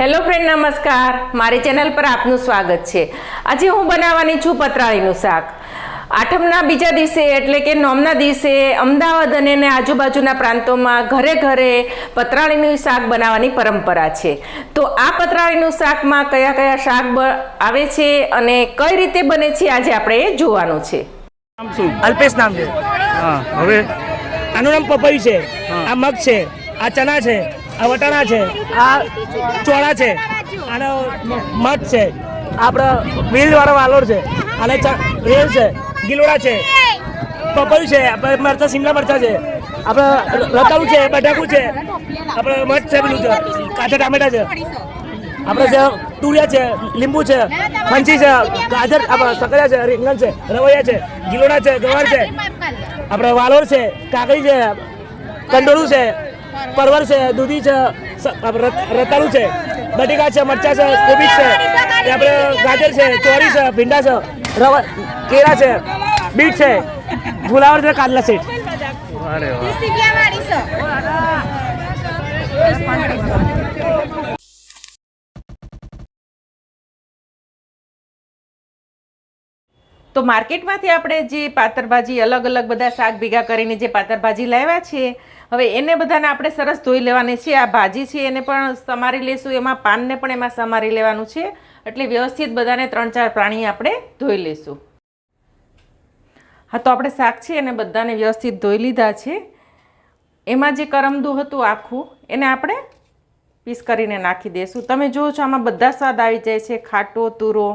Hello friend નમસ્કાર. મારી channel પર આપનું સ્વાગત છે. આજે હું બનાવવાની છું પતરાળીનું શાક. આઠમના બીજા દિવસે એટલે કે નોમના દિવસે અમદાવાદ અને આજુબાજુના પ્રાંતોમાં ઘરે ઘરે પતરાળીનું શાક બનાવવાની પરંપરા છે. તો આ પતરાળીનું શાકમાં કયા કયા શાક બ- આવે છે અને કઈ રીતે બને છે આજે આપણે એ જોવાનું છે. અલ્પેશ નામ છે. હા. હવે આનું નામ પપૈયું છે. આ મગ છે. આ ચણા છે. આ વટાણા છે, આ ચોળા છે અને મઠ છે, આપણે વેલ વાળો વાલોર છે, અને રેલ છે, ગિલોડા છે, પપૈયું છે, આપણે મરચા, શિમલા મરચા છે, આપણે રતાળું છે, બટાકું છે, આપણે મઠ છે પેલું કાચા ટામેટા છે, આપણે છે તુરિયા છે, લીંબુ છે ફંચી છે, ગાજર, આપણે સકરિયા છે, રીંગણ છે, રવૈયા છે, ગિલોડા છે, ગવાર છે, આપણે વાલોર છે, કાકડી છે કંડોળું છે પરવર છે, દૂધી છે રતાળુ છે, બટેકા છે, મરચા છે, કોબીજ છે આપણે ગાજર છે ચોરી છે, ભીંડા છે, રવા, કેળા છે, બીટ છે, ગુલાવર છે કાદલા સેટ. અરે વાહ. તો માર્કેટમાંથી આપણે જે પાતરભાજી અલગ અલગ બધા શાક ભેગા કરીને જે પાતરભાજી લાવ્યા છે હવે એને બધાને આપણે સરસ ધોઈ લેવાની છે. આ ભાજી છે, એને પણ સમારી લેશું. એમાં પાનને પણ એમાં સમારી લેવાનું છે. એટલે વ્યવસ્થિત બધાને ત્રણ ચાર પ્રાણી આપણે ધોઈ લેશું. હા, તો આપણે શાક છે એને બધાને વ્યવસ્થિત ધોઈ લીધા છે. એમાં જે કરમદું હતું આખું, એને આપણે પીસ કરીને નાખી દઈશું તમે જુઓ છો આમાં બધા સ્વાદ આવી જાય છે. ખાટો, તુરો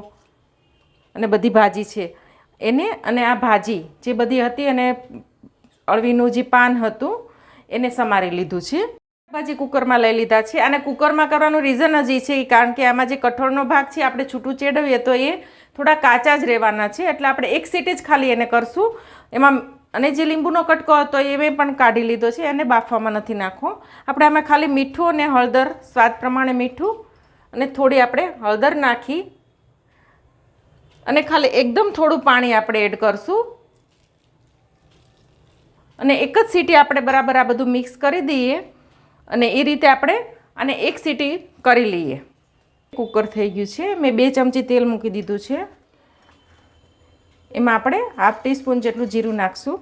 અને બધી ભાજી છે. એને અને આ ભાજી જે બધી હતી અને અળવીનું જે પાન હતું, એને સમારી લીધું છે. ભાજી કુકરમાં લઈ લીધા છે. અને કુકરમાં કરવાનું રીઝન જ એ છે કારણ કે આમાં જે કઠોળનો ભાગ છે, આપણે છૂટું ચેડવીએ તો એ થોડા કાચા જ રહેવાના છે. એટલે આપણે એક સીટી જ ખાલી એને કરશું. એમાં અને જે લીંબુનો કટકો હતો એ મેં પણ કાઢી લીધો છે, એને બાફવામાં નથી નાખવો. આપણે આમાં ખાલી મીઠું અને હળદર, સ્વાદ પ્રમાણે મીઠું અને થોડી આપણે હળદર નાખી અને ખાલી એકદમ થોડું પાણી આપણે એડ કરશું. અને એક જ સીટી આપણે બરાબર આ બધું મિક્સ કરી દઈએ. અને એ રીતે આપણે આને એક સીટી કરી લઈએ. કુકર થઈ ગયું છે. મેં બે ચમચી તેલ મૂકી દીધું છે. એમાં આપણે હાફ ટીસ્પૂન જેટલું જીરું નાખશું.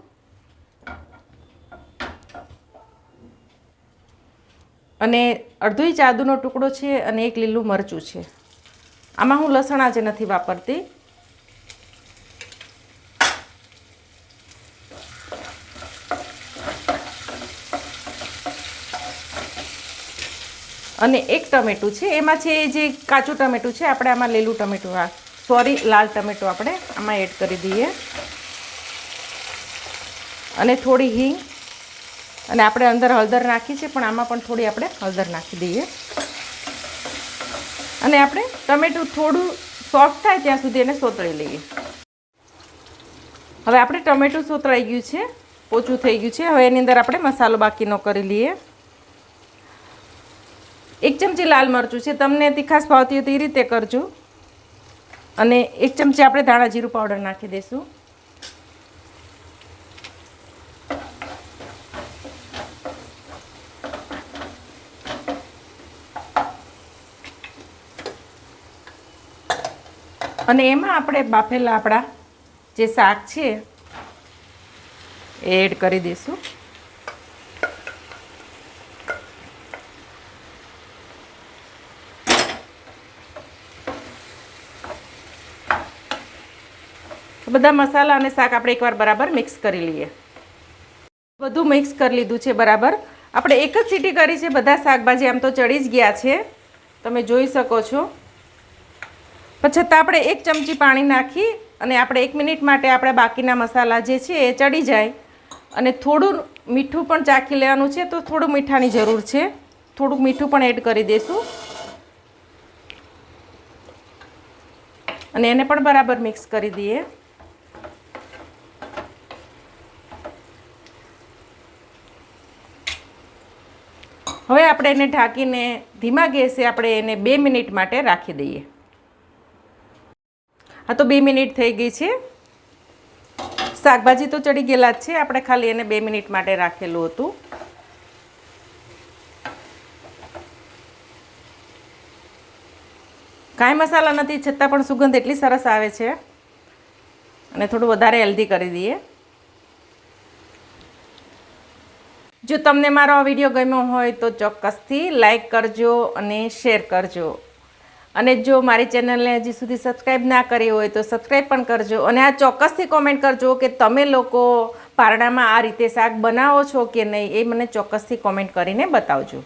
અને અડધો ઇંચ ટુકડો છે અને એક લીલું મરચું છે. આમાં હું લસણ આજે નથી વાપરતી. અને એક ટમેટું છે, એમાં છે જે કાચું ટમેટું છે, આપણે આમાં લીલું ટમેટું સોરી, લાલ ટમેટું આપણે આમાં એડ કરી દઈએ. અને થોડી હિંગ, અને આપણે અંદર હળદર નાખી છે, પણ આમાં પણ થોડી આપણે હળદર નાખી દઈએ. અને આપણે ટમેટું થોડું સોફ્ટ થાય ત્યાં સુધી એને સોતળી લઈએ. હવે આપણે ટમેટું સોતળાઈ ગયું છે ઓછું થઈ ગયું છે, હવે એની અંદર આપણે મસાલો બાકીનો કરી લઈએ. એક ચમચી લાલ મરચું છે, તમને તીખાસ ભાવતી હોય તો એ રીતે કરજો. અને એક ચમચી આપણે ધાણા જીરું પાવડર નાખી દઈશું. અને એમાં આપણે બાફેલા આપણા જે શાક છે, એ એડ કરી દઈશું. બધા મસાલા અને શાક આપણે એકવાર બરાબર મિક્સ કરી લઈએ. બધું મિક્સ કરી લીધું છે બરાબર. આપણે એક જ સીટી કરી છે, બધા શાકભાજી આમ તો ચડી જ ગયા છે. તમે જોઈ શકો છો. પણ આપણે એક ચમચી પાણી નાખી અને આપણે એક મિનિટ માટે આપણે બાકીના મસાલા જે છે એ ચડી જાય. અને થોડું મીઠું પણ ચાખી લેવાનું છે, તો થોડું મીઠાની જરૂર છે. થોડુંક મીઠું પણ એડ કરી દઈશું અને એને પણ બરાબર મિક્સ કરી દઈએ. હવે આપણે એને ઢાંકીને ધીમા ગેસે આપણે એને બે મિનિટ માટે રાખી દઈએ. હા તો બે મિનિટ થઈ ગઈ છે. શાકભાજી તો ચડી ગયેલા જ છે. આપણે ખાલી એને બે મિનિટ માટે રાખેલું હતું. કાંઈ મસાલા નથી, છતાં પણ સુગંધ એટલી સરસ આવે છે. અને થોડું વધારે હેલ્ધી કરી દઈએ. જો તમને મારો આ વીડિયો ગમ્યો હોય તો ચોક્કસથી લાઈક કરજો અને શેર કરજો. અને જો મારી ચેનલને હજી સુધી સબસ્ક્રાઈબ ના કરી હોય તો સબસ્ક્રાઈબ પણ કરજો અને આ ચોક્કસથી કોમેન્ટ કરજો કે તમે લોકો પારણામાં આ રીતે શાક બનાવો છો કે નહીં એ મને ચોક્કસથી કોમેન્ટ કરીને બતાવજો.